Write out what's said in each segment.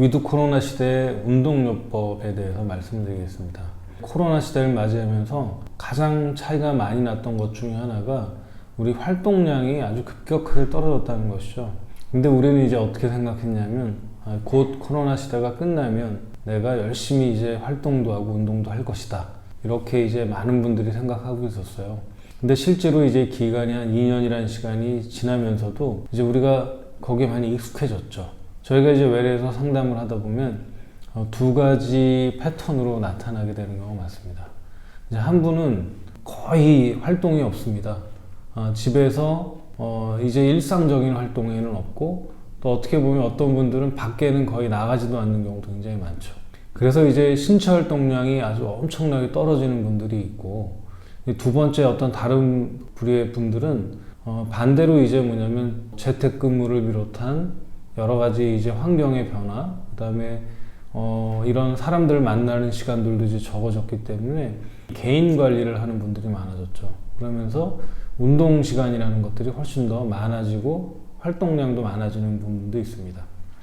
위드 코로나 시대의 운동요법에 대해서 말씀드리겠습니다. 코로나 시대를 맞이하면서 가장 차이가 많이 났던 것 중에 하나가 우리 활동량이 아주 급격하게 떨어졌다는 것이죠. 근데 우리는 이제 어떻게 생각했냐면 아, 곧 코로나 시대가 끝나면 내가 열심히 이제 활동도 하고 운동도 할 것이다. 이렇게 이제 많은 분들이 생각하고 있었어요. 근데 실제로 이제 기간이 한 2년이라는 시간이 지나면서도 이제 우리가 거기에 많이 익숙해졌죠. 저희가 이제 외래에서 상담을 하다 보면 어, 두 가지 패턴으로 나타나게 되는 경우가 많습니다. 이제 한 분은 거의 활동이 없습니다. 어, 집에서 어, 이제 일상적인 활동에는 없고 또 어떻게 보면 어떤 분들은 밖에는 거의 나가지도 않는 경우도 굉장히 많죠. 그래서 이제 신체 활동량이 아주 엄청나게 떨어지는 분들이 있고 이두 번째 어떤 다른 부류의 분들은 어, 반대로 이제 뭐냐면 재택근무를 비롯한 여러 가지 이제 환경의 변화, 그 다음에 어, 이런 사람들을 만나는 시간들도 이제 적어졌기 때문에 개인 관리를 하는 분들이 많아졌죠. 그러면서 운동 시간이라는 것들이 훨씬 더 많아지고 활동량도 많아지는 부분도 있습니다.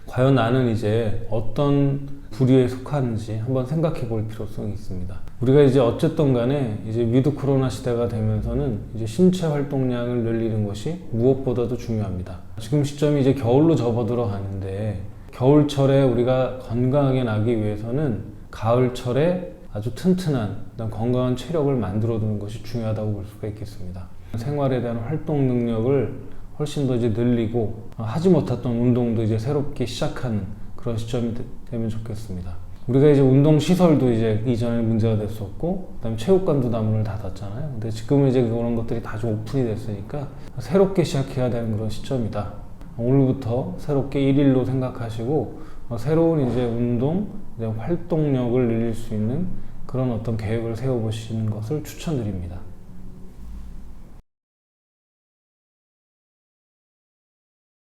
과연 나는 이제 어떤 부류에 속하는지 한번 생각해 볼 필요성이 있습니다. 우리가 이제 어쨌든 간에 이제 위드 코로나 시대가 되면서는 이제 신체 활동량을 늘리는 것이 무엇보다도 중요합니다. 지금 시점이 이제 겨울로 접어들어 가는데 겨울철에 우리가 건강하게 나기 위해서는 가을철에 아주 튼튼한 건강한 체력을 만들어 두는 것이 중요하다고 볼 수가 있겠습니다. 생활에 대한 활동 능력을 훨씬 더 이제 늘리고 어, 하지 못했던 운동도 이제 새롭게 시작하는 그런 시점이 되- 되면 좋겠습니다. 우리가 이제 운동 시설도 이제 이전에 문제가 됐었고, 그다음에 체육관도 다 문을 닫았잖아요. 근데 지금은 이제 그런 것들이 다좀 오픈이 됐으니까 새롭게 시작해야 되는 그런 시점이다. 오늘부터 새롭게 일일로 생각하시고 어, 새로운 이제 운동, 이제 활동력을 늘릴 수 있는 그런 어떤 계획을 세워보시는 것을 추천드립니다.